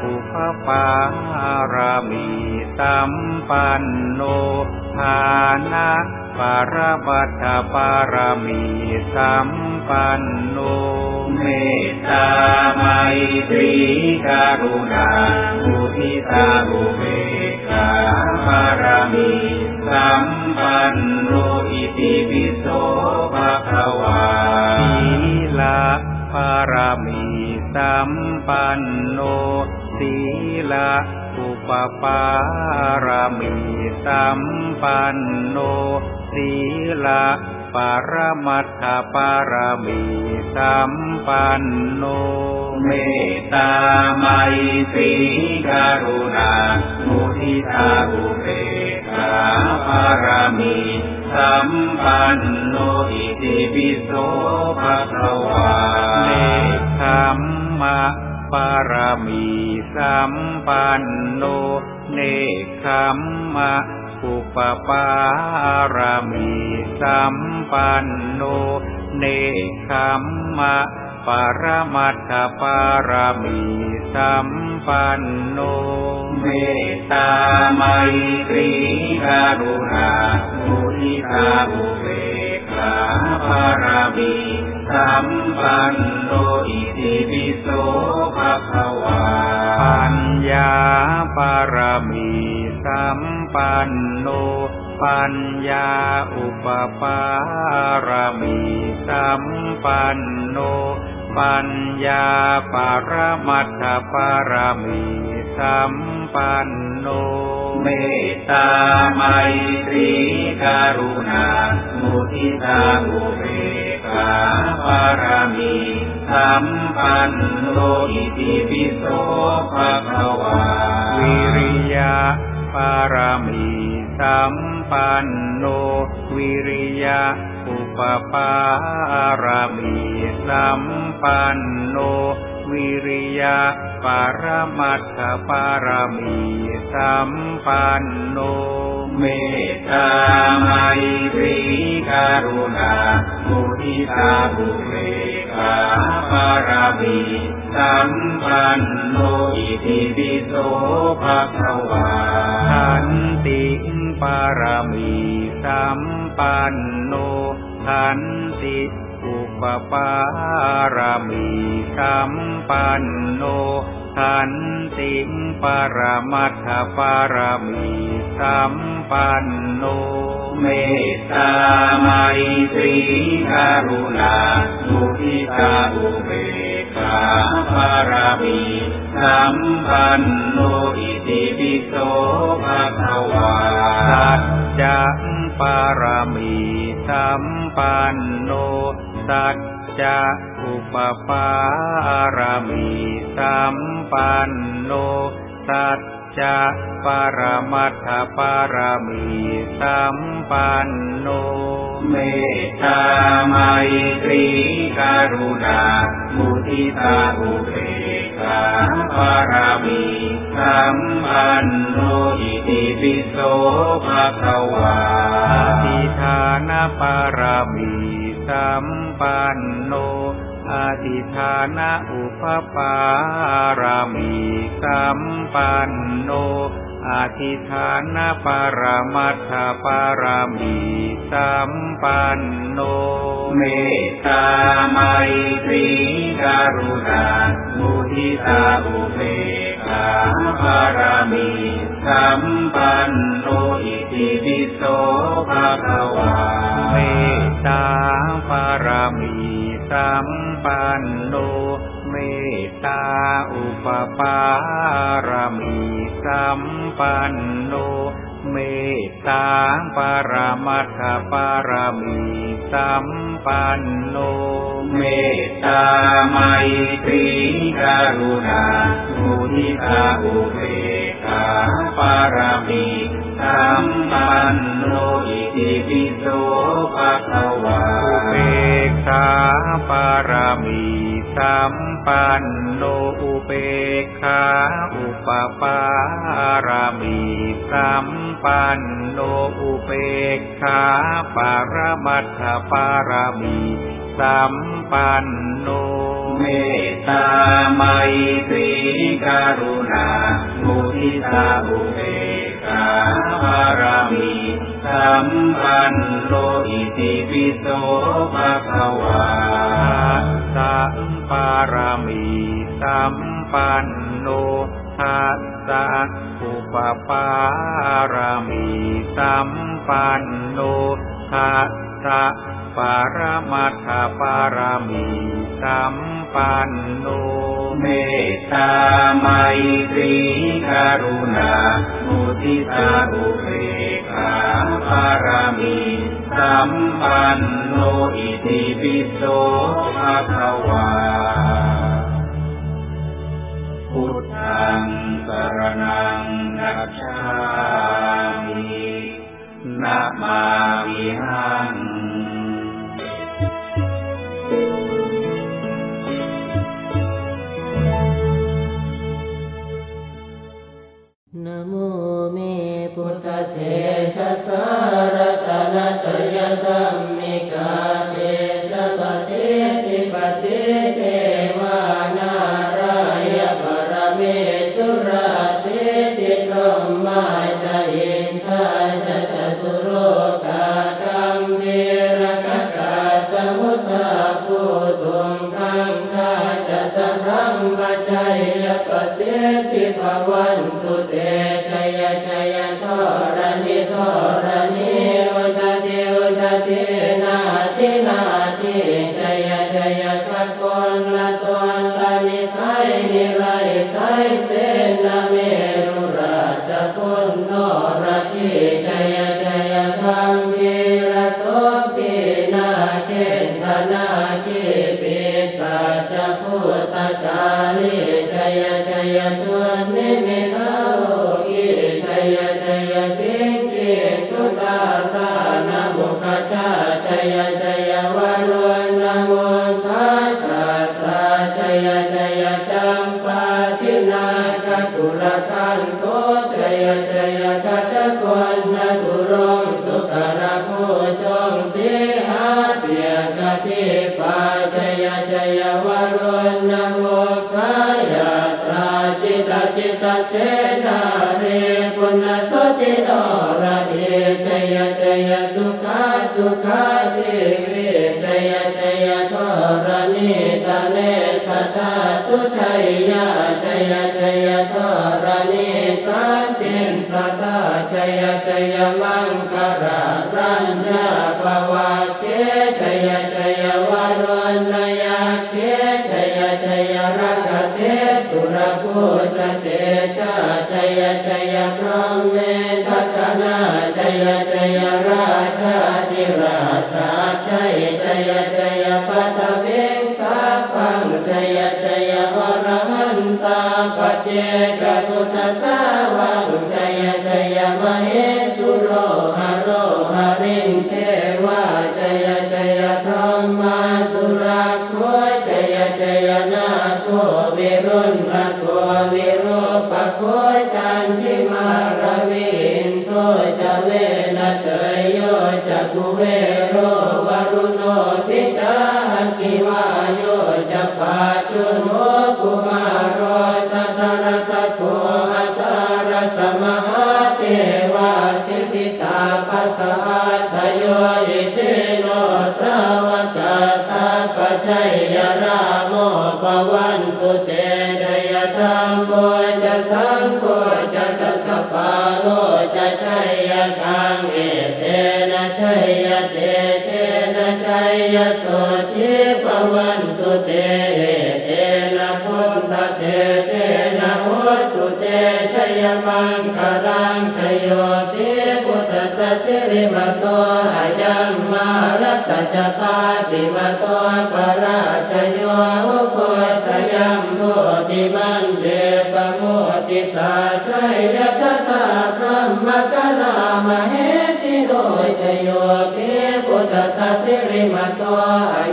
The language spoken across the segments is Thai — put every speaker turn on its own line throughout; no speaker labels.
นะอุปปารมีสัมปันโนฐานะปารปัตถปารมีสัมปันโนเมตตาไมตรีกรุณามุทิตาอุเบกขาปารมีสัมปันโนอิติปิโสภะคะวาศีลาปารมี สัมปันโนศีลาอุปปารมีสัมปันโนศีลาปรมัตถปารมีสัมปันโน เมตตาไมตรีกรุณามุทิตาอุเบกขาปารมีสัมปันโนอิติปิโสภะคะวา สัมปันโนเนคขมมะอุปปารมีสัมปันโนเนคขมมะปรมัตถปารมีสัมปันโนเมตตาไมตรีกรุณามุทิตาอุเบกขาปารมีสัมปันโนอิติปิโสภะคะวาปารมีสัมปันโนปัญญาอุปปารมีสัมปันโนปัญญาปารมัตถปารมีสัมปันโนเมตตาไมตรีกรุณามุทิตาอุเบกขาปารมี สัมปันโนอิติปิโสภะคะวาวิริยะปารมีสัมปันโนวิริยะอุปปารมีสัมปันโนวิริยะปารมัตถปารมีสัมปันโนเมตตาไมตรีกรุณามุทิตาอุเบ กขาปารมีสัมปันโนอิติปิโสภะคะวาขันติปารมีสัมปันโนขันติอุปปารมีสัมปันโนขันติปรมัตถปารมี สัมปันโนเมตตาไมตรีกรุณามุทิตาอุเบกขาปารมีสัมปันโนอิติปิโสภะคะวาสัจจะปารมีสัมปันโนสัจจะอุปปารมีสัมปันโนสัจ จะปรมัตถปารมีสัมปันโน เมตตาไมตรีกรุณามุทิตาอุเบกขาปารมีสัมปันโนอิติปิโสภะคะวาอธิฐานปารมีสัมปันโน อธิฐานะอุปปารามีสัมปันโนอธิฐานะปรมัตถปารมีสัมปันโน เมตตาไมตรีกรุณามุทิตาอุเบกขาปารมีสัมปันโนอิติปิโสภะคะวา เมตตาปารมี สัมปันโนเมตตาอุปปารมีสัมปันโนเมตตาปรมัตถปารมีสัมปันโนเมตตาไมตรีกรุณามุทิตาอุเบกขาปารมีสัมปันโนอิติปิโสภะคะวา เบกขาปารามีสัมปันโนอุเบกขาอุปปารามีสัมปันโนอุเบกขาปารมัตถปารามีสัมปันโนเมตตาไมตรีกรุณามุทิตาอุเบกขาปารามี สัมปันโนอิติปิโสภะคะวาสัมปารามีสัมปันโนทัสสะอุปปารามีสัมปันโนทัสสะปารามัตถปารามีสัมปันโนเมตตาไมตรีกรุณามุทิตาอุเปารมีสัมปันโนอิติปิโสภะคะวา พุทธังสรณังนัจฉามินะมามิหัง
فصار นาเรปุณสติตอระเดจยจยสุขาสุขาเทวีจยจยตอระเนตเนสัตาสุชัยยาจยจยตอระเนสันตินสัตาจยจยมังครารัญญา พุทธเตชะจยจยพระเมเนทัตนาจยจยราชาธิราชาชัยจยจยปัตเวงสัขังจยจยวรหันตาปเจกพุทธสา โคเวรุณพระคเวิรปะคจันทิมารวินโตจะเวนะเตยโยจะกุเวโรวรุโนปิตาคิวาโยจะปาจุโม ยราโมปวันตุเตดยธรรมโมจะสังโฆจะตัสปาโลจะชัยกังเอเตนะชัยเตเตนะชัยโสทิปวันตุเตเอเตนะพุทธเตเตนะโหตุเตชัยมังคารังชโยติพุทธสัสสิริมโตอายังารัสจตาติมตัวปราชโยโคสยัมโลติมันเดปโมติตาชัยยตตาพรหมกนามเหสิโรจโยเปปุตสสิริมตัว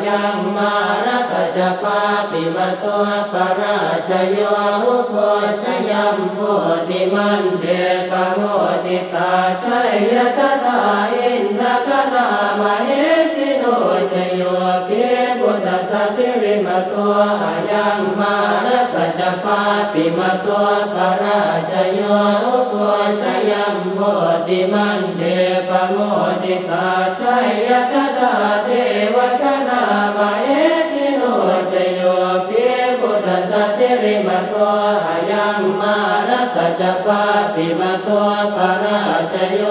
ยังมารัสจปาติมตัวปราชโยโคสยัมโลติมันเดปโมติตาชัยยตตาอินทกนามเห ปิมาตัวพระราชโยตัวสยามโมติมันเดปโมติตาชัยยตตาเทวตนามาเอติโนจโยเพียพุทธสัจริมาตัวหยังมารัสจปาปิมาตัวพระราชโย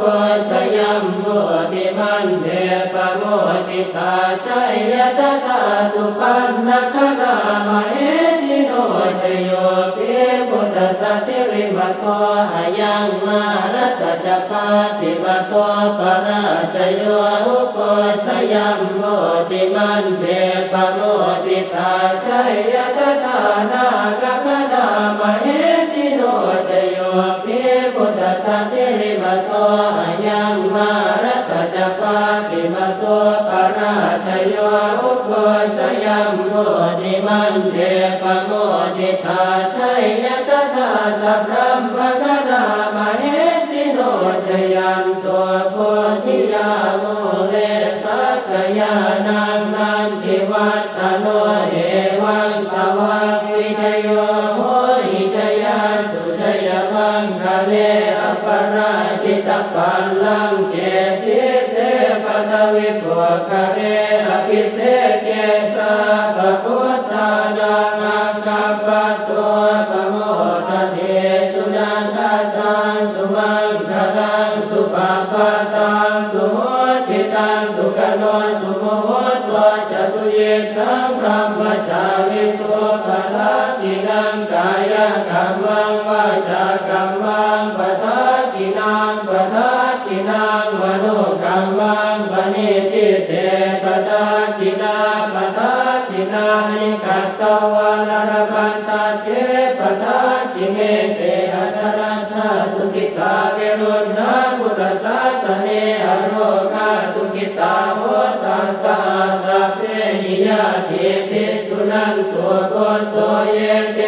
ตัวสยามโมติมันเดปโมติตาชัยยตตาสุปันนครามาเอ นจโยเพียพุทธสัจริมาตัวยังมารัสจปาปิมาตัวพระราชโยตัวสยามโมติมันเดปโมติตาชัยยตตานากกนามาเอติโนจโยเพียพุทธสัจริมาตั มังคะเนอปราชิตปัลลังเกสิเสปตวิปวะคะเนอภิเสเกสาภกุตานาายกรรมังวาจากรรมังปะทากินังปะทากินังมโนกรรมังปณิทิเตปะทากินาปะทากินานิกัตตวานรกันตาเจปะทากิเนเตอัตรัตาสุขิตาเวรุณนาบุตรสาสเนอโรกาสุขิตาโหตัสสะสัพเพหิยาเทปิสุนันตัวโกนตัวเยเท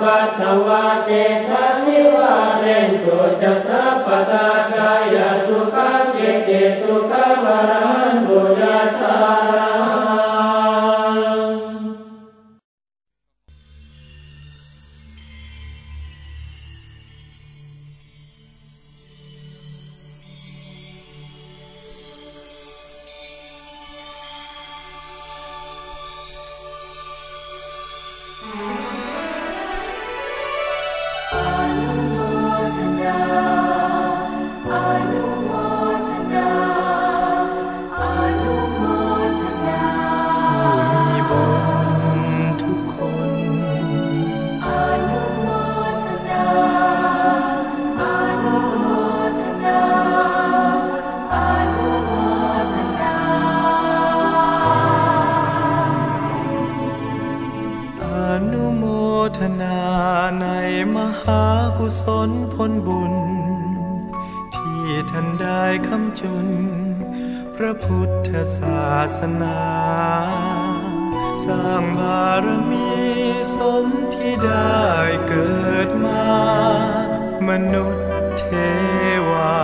ปัตถวาเตสังนิวาเรนตุจะสัพพตากายสุขังเกเตสุขังวรหันตุยะตา
นาในมหากุศลผลบุญ ที่ท่านได้คำจุน พระพุทธศาสนา สร้างบารมีสมที่ได้เกิดมา มนุษย์เทวา